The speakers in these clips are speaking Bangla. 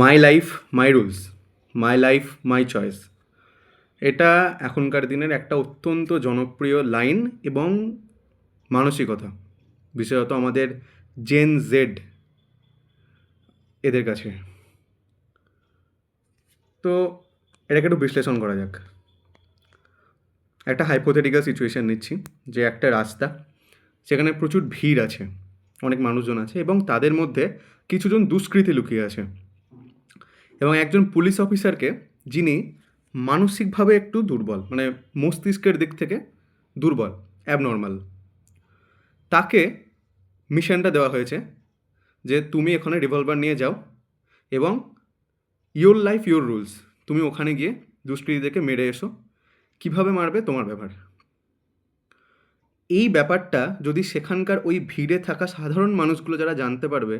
My life my rules my life my choice এটা এখনকার দিনের একটা অত্যন্ত জনপ্রিয় লাইন এবং মানসিকতা, বিশেষত আমাদের জেন জেড এদের কাছে। তো এটাকে একটু বিশ্লেষণ করা যাক। একটা হাইপোথেটিক্যাল সিচুয়েশান নিচ্ছি, যে একটা রাস্তা, সেখানে প্রচুর ভিড় আছে, অনেক মানুষজন আছে এবং তাদের মধ্যে কিছুজন দুষ্কৃতী লুকিয়ে আছে। এবং একজন পুলিশ অফিসারকে যিনি মানসিকভাবে একটু দুর্বল মানে মস্তিষ্কের দিক থেকে দুর্বল অ্যাবনর্মাল তাকে মিশনটা দেওয়া হয়েছে যে তুমি এখানে রিভলভার নিয়ে যাও এবং ইয়োর লাইফ ইয়োর রুলস তুমি ওখানে গিয়ে দুষ্কৃতীদেরকে মেরে এসো। কীভাবে মারবে? তোমার ব্যাপার এই ব্যাপারটা যদি সেখানকার ওই ভিড়ে থাকা সাধারণ মানুষগুলো যারা জানতে পারবে,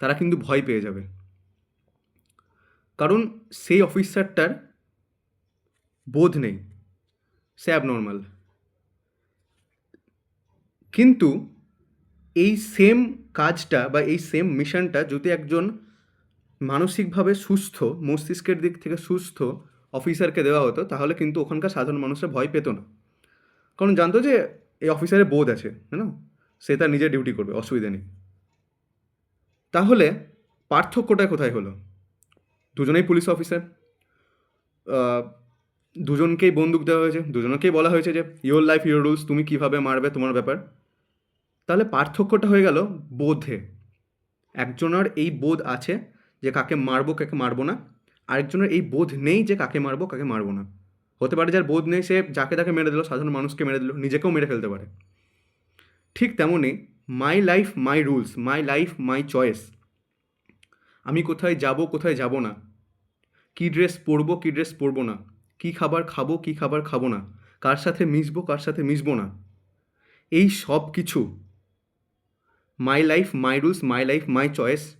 তারা কিন্তু ভয় পেয়ে যাবে। কারণ সেই অফিসারটার বোধ নেই। সে অ্যাবনর্মাল কিন্তু এই সেম কাজটা বা এই সেম মিশনটা যদি একজন মানসিকভাবে সুস্থ, মস্তিষ্কের দিক থেকে সুস্থ অফিসারকে দেওয়া হতো, তাহলে কিন্তু ওখানকার সাধারণ মানুষরা ভয় পেত না। কারণ জানতো যে এই অফিসারের বোধ আছে না সে তার নিজের ডিউটি করবে, অসুবিধা নেই। তাহলে পার্থক্যটা কোথায় হলো? দুজনেই পুলিশ অফিসার দুজনকেই বন্দুক দেওয়া হয়েছে, দুজনকেই বলা হয়েছে যে ইয়োর লাইফ ইয়োর রুলস তুমি কীভাবে মারবে, তোমার ব্যাপার? তাহলে পার্থক্যটা হয়ে গেল বোধে। একজনের এই বোধ আছে যে, কাকে মারবো কাকে মারবো না। আরেকজনের এই বোধ নেই যে, কাকে মারবো কাকে মারবো না। হতে পারে যার বোধ নেই, সে যাকে তাকে মেরে দিল, সাধারণ মানুষকে মেরে দিল, নিজেকেও মেরে ফেলতে পারে। ঠিক তেমনই my life my rules my life my choice আমি কোথায় যাব কোথায় যাব না? কী ড্রেস পরবো, কী ড্রেস পরবো না? কী খাবার খাব, কী খাবার খাব না? কার সাথে মিশবো, কার সাথে মিশবো না? এই সব কিছু। My life my rules my life my choice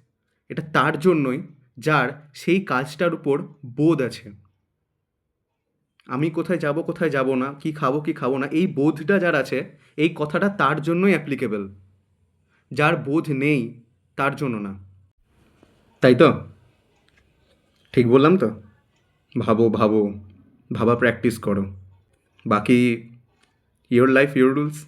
এটা তার জন্যই যার সেই কাজটার উপর বোধ আছে। আমি কোথায় যাব কোথায় যাব না? কি খাব কি খাব না? এই বোধটা যার আছে, এই কথাটা তার জন্যই অ্যাপ্লিকেবল যার বোধ নেই, তার জন্য না। তাই তো? ঠিক বললাম তো? ভাবো ভাবো, ভাবা প্র্যাকটিস করো। বাকি ইয়োর লাইফ ইয়োর রুলস